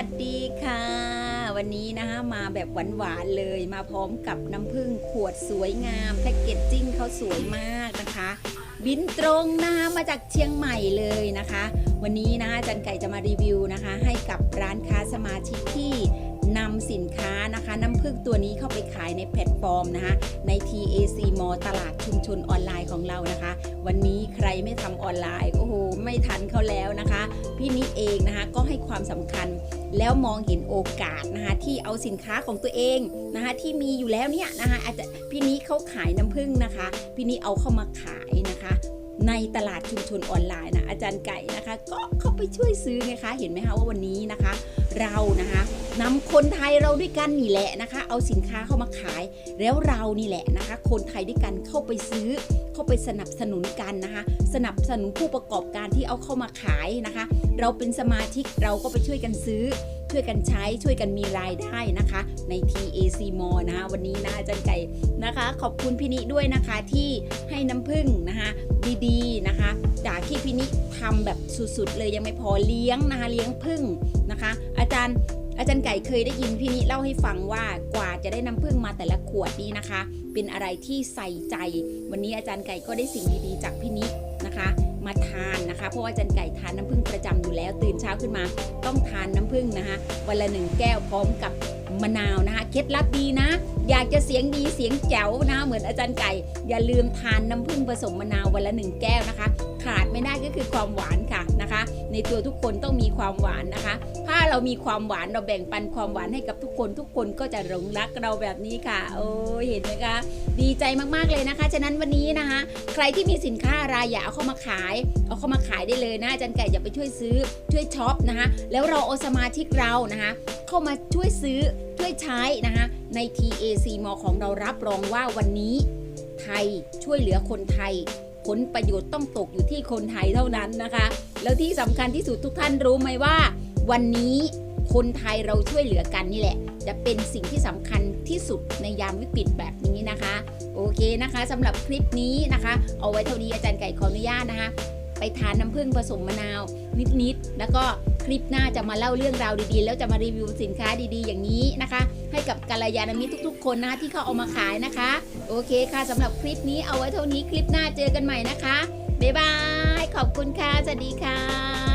วัสดีค่ะ วันนี้นะคะมาแบบหวานๆเลยมาพร้อมกับน้ำผึ้งขวดสวยงามแพ็กเกจจิ้งเขาสวยมากนะคะ บินตรงนะคะมาจากเชียงใหม่เลยนะคะ วันนี้นะคะจันไก่จะมารีวิวนะคะ ให้กับร้านค้าสมาชิกที่ นำสินค้านะคะน้ำผึ้งตัวนี้เข้าไปขายในแพลตฟอร์มนะคะใน TAC Mall ตลาดชุมชนออนไลน์ของเรานะคะ วันนี้ใครไม่ทำออนไลน์โอ้โหไม่ทันเขาแล้วนะคะ พี่นิเองนะคะก็ให้ความสำคัญแล้วมองเห็นโอกาสนะคะที่เอาสินค้าของตัวเองนะคะที่มีอยู่แล้วเนี่ยนะคะอาจจะพี่นี้เขาขายน้ำผึ้งนะคะ พี่นี้เอาเข้ามาขายนะคะในตลาดชุมชนออนไลน์นะอาจารย์ไก่นะคะ ก็เข้าไปช่วยซื้อไงคะ เห็นไหมคะว่าวันนี้นะคะ เรานะคะ นำคนไทยเราด้วยกันนี่แหละนะคะ เอาสินค้าเข้ามาขาย แล้วเรานี่แหละนะคะ คนไทยด้วยกันเข้าไปซื้อ เข้าไปสนับสนุนกันนะคะ สนับสนุนผู้ประกอบการที่เอาเข้ามาขายนะคะ เราเป็นสมาชิกเราก็ไปช่วยกันซื้อ ช่วยกันใช้ช่วยกันมีรายได้นะคะ ใน TAC Mall นะคะวันนี้นะอาจารย์ไก่นะคะ ขอบคุณพี่นิด้วยนะคะที่ให้น้ำผึ้งนะคะดีๆนะคะ จากที่พี่นิทำแบบสุดๆเลยยังไม่พอเลี้ยงนะคะเลี้ยงผึ้งนะคะ อาจารย์ อาจารย์ไก่เคยได้ยินพี่นิเล่าให้ฟังว่ากว่าจะได้น้ำผึ้งมาแต่ละขวดนี้นะคะ เป็นอะไรที่ใส่ใจ วันนี้อาจารย์ไก่ก็ได้สิ่งดีๆจากพี่นินะคะ มาทานนะคะ เพราะว่าอาจารย์ไก่ทานน้ำผึ้งประจำอยู่แล้ว ตื่นเช้าขึ้นมา ต้องทานน้ำผึ้งนะคะ วันละหนึ่งแก้วพร้อมกับมะนาวนะคะ เคล็ดลับดีนะ อยากจะเสียงดีเสียงแจ๋วนะเหมือนอาจารย์ไก่ อย่าลืมทานน้ำผึ้งผสมมะนาววันละหนึ่งแก้วนะคะ ขาดไม่ได้ก็คือความหวานค่ะนะคะ ในตัวทุกคนต้องมีความหวานนะคะ ถ้าเรามีความหวานเราแบ่งปันความหวานให้กับทุกคน ทุกคนก็จะหลงรักเราแบบนี้ค่ะ โอ้ยเห็นไหมคะ ดีใจมากๆเลยนะคะ ฉะนั้นวันนี้นะคะ ใครที่มีสินค้าอะไรอย่าเอาเข้ามาขาย เอาเข้ามาขายได้เลยนะอาจารย์ไก่อย่าไปช่วยซื้อช่วยช็อปนะคะ แล้วเราเอาสมาชิกเรานะคะ เข้ามาช่วยซื้อช่วยใช้นะคะ ใน TAC m ของเรารับรองว่าวันนี้ไทยช่วยเหลือคนไทย ผลประโยชน์ต้องตกอยู่ที่คนไทยเท่านั้นนะคะ แล้วที่สำคัญที่สุดทุกท่านรู้ไหมว่า วันนี้คนไทยเราช่วยเหลือกันนี่แหละ จะเป็นสิ่งที่สำคัญที่สุดในยามวิกฤตแบบนี้นะคะ โอเคนะคะสำหรับคลิปนี้นะคะ เอาไว้เท่านี้อาจารย์ไก่ขออนุญาตนะคะ ไปทานน้ำผึ้งผสมมะนาวนิดๆ แล้วก็คลิปหน้าจะมาเล่าเรื่องราวดีๆ แล้วจะมารีวิวสินค้าดีๆ อย่างนี้นะคะ ให้กับกัลยาณมิตรทุกๆ คนนะคะที่เขาเอามาขายนะคะ โอเคค่ะสำหรับคลิปนี้เอาไว้เท่านี้คลิปหน้าเจอกันใหม่นะคะบ๊ายบายขอบคุณค่ะสวัสดีค่ะ